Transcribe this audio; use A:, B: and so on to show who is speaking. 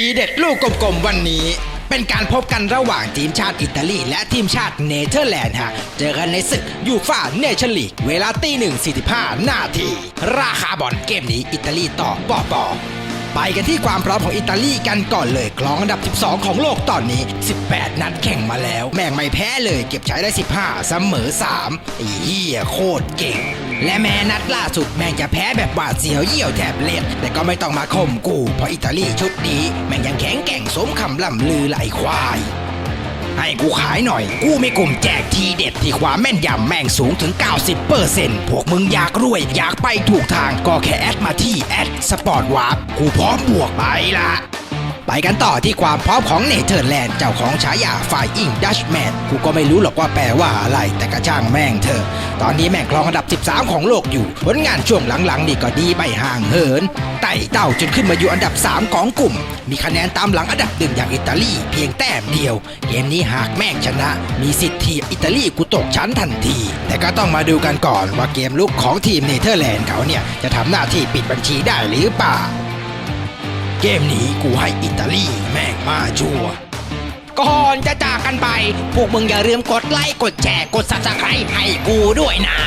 A: ทีเด็ดลูกกลมๆวันนี้ เป็นการพบกันระหว่างทีมชาติอิตาลี และทีมชาติเนเธอร์แลนด์ฮะ เจอกันในศึกยูฟ่าเนชั่นลีกเวลาตีหนึ่งสี่สิบห้านาที ราคาบอลเกมนี้อิตาลีต่อปอปอไปกันที่ความพร้อมของอิตาลีกันก่อนเลยกลองอันดับ 12 ของโลกตอนนี้ 18 นัดแข่งมาแล้ว แม่งไม่แพ้เลย เก็บใช้ได้ 15 เสมอ3อ้เหี้ยโคตรเก่ง และแม้นัดล่าสุดแม่งจะแพ้แบบบาดเสียวเยี่ยวแถบเล็ดแต่ก็ไม่ต้องมาข่มกูเพราะอิตาลีชุดนี้แม่งยังแข็งแกร่งสมคำล่ำลือไหลควายให้กูขายหน่อย กูมีกลุ่มแจกทีเด็ดที่ความแม่นยำแม่งสูงถึง 90%พวกมึงอยากรวย อยากไปถูกทางก็แค่แอดมาที่แอดสปอร์ตวาร์ปกูพร้อมบวกไปละ ไปกันต่อที่ความพร้อมของเนเธอร์แลนด์เจ้าของฉายาฝ่ายอิงดัชแมนกูก็ไม่รู้หรอกว่าแปลว่าอะไรแต่กระช่างแม่งเธอ ตอนนี้แม่งครองอันดับ 13 ของโลกอยู่ ผลงานช่วงหลังๆ นี่ก็ดีไม่ห่างเหินไต่เต้าจนขึ้นมาอยู่อันดับ 3 ของกลุ่ม มีคะแนนตามหลังอันดับหนึ่งอย่างอิตาลี เพียงแต้มเดียว เกมนี้หากแม่งชนะ มีสิทธิ์ทีบอิตาลีกูตกชั้นทันที แต่ก็ต้องมาดูกันก่อนว่าเกมลุกของทีมเนเธอร์แลนด์เขาเนี่ยจะทำหน้าที่ปิดบัญชีได้หรือเปล่า เกมนี้กูให้อิตาลีแม่งมาชัวก่อนจะจากกันไป พวกมึงอย่าลืมกดไลค์ กดแชร์ กดซับสไครต์ให้กูด้วยนะ